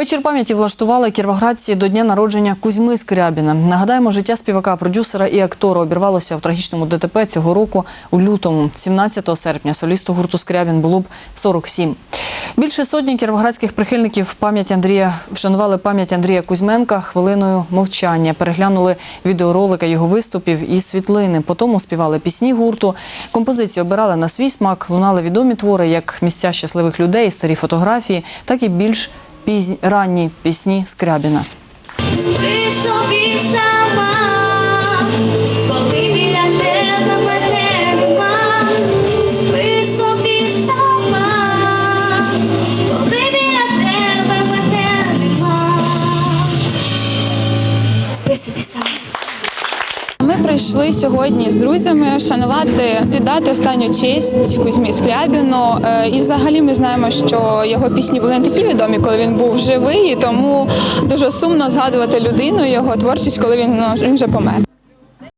Вечір пам'яті влаштували кіровоградці до дня народження Кузьми Скрябіна. Нагадаємо, життя співака, продюсера і актора обірвалося в трагічному ДТП цього року у лютому. 17 серпня солісту гурту Скрябін було б 47. Більше сотні кіровоградських прихильників пам'ять Андрія вшанували пам'ять Андрія Кузьменка хвилиною мовчання. Переглянули відеоролики його виступів і світлини. Потім співали пісні гурту. Композиції обирали на свій смак. Лунали відомі твори, як місця щасливих людей, старі фотографії, так і більш пізні ранні пісні Скрябіна. Собі сама, коли біля тебе мене нема. Спи сама, коли біля тебе мене нема. Спи. Ми прийшли сьогодні з друзями шанувати, віддати останню честь Кузьмі Скрябіну. Е, І взагалі ми знаємо, що його пісні були не такі відомі, коли він був живий, і тому дуже сумно згадувати людину, його творчість, коли ну, він вже помер.